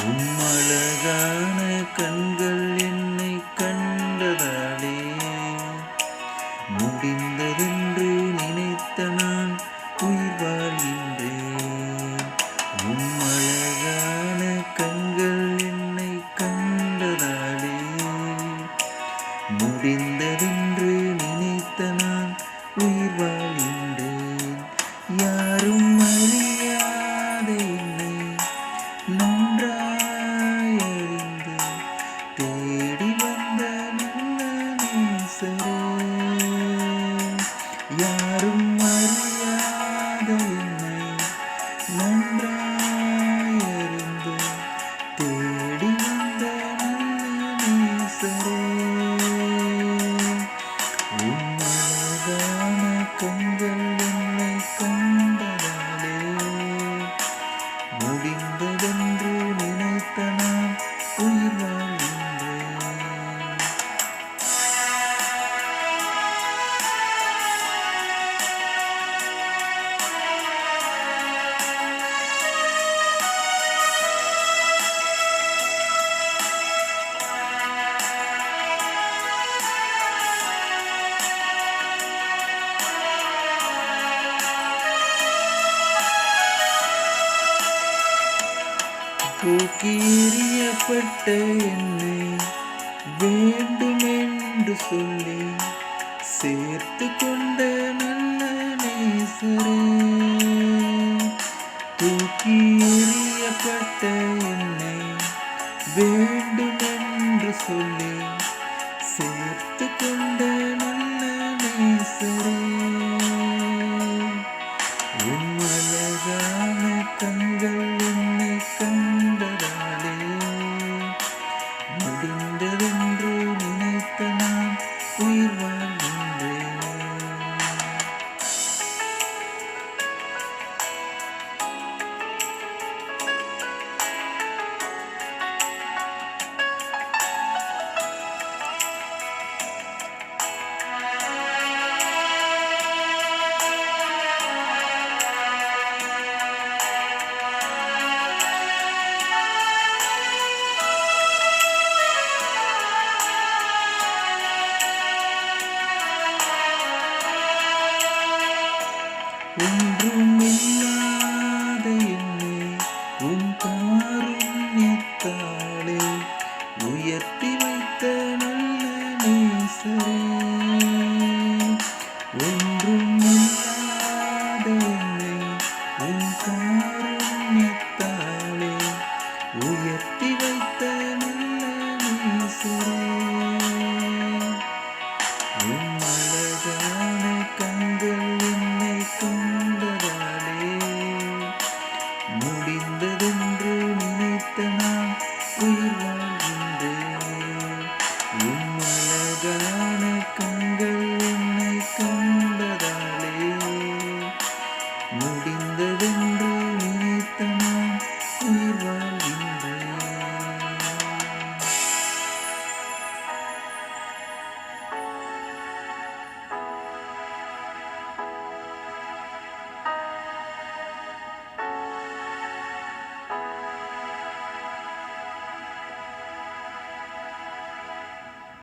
உம்மழகான கண்கள் என் உம்மழகான கண்கள் தூக்கி எறியப்பட்ட என்னை வேண்டுமென்று சொல்லி சேர்த்து கொண்ட நல்ல நேசரே. தூக்கி எறியப்பட்ட என்னை வேண்டுமென்று சொல்லி சேர்த்து கொண்ட நல்ல நேசரே. din din ஒன்றுமில்லாத என்னை உன் காருண்யத்தாலே உயர்த்தி வைத்த நல்ல நேசரே. ஒன்றுமில்லாத என்னை உன் காருண்யத்தாலே உயர்த்தி வைத்த நல்ல நேசரே. உம்மழகான கண்கள் என்னை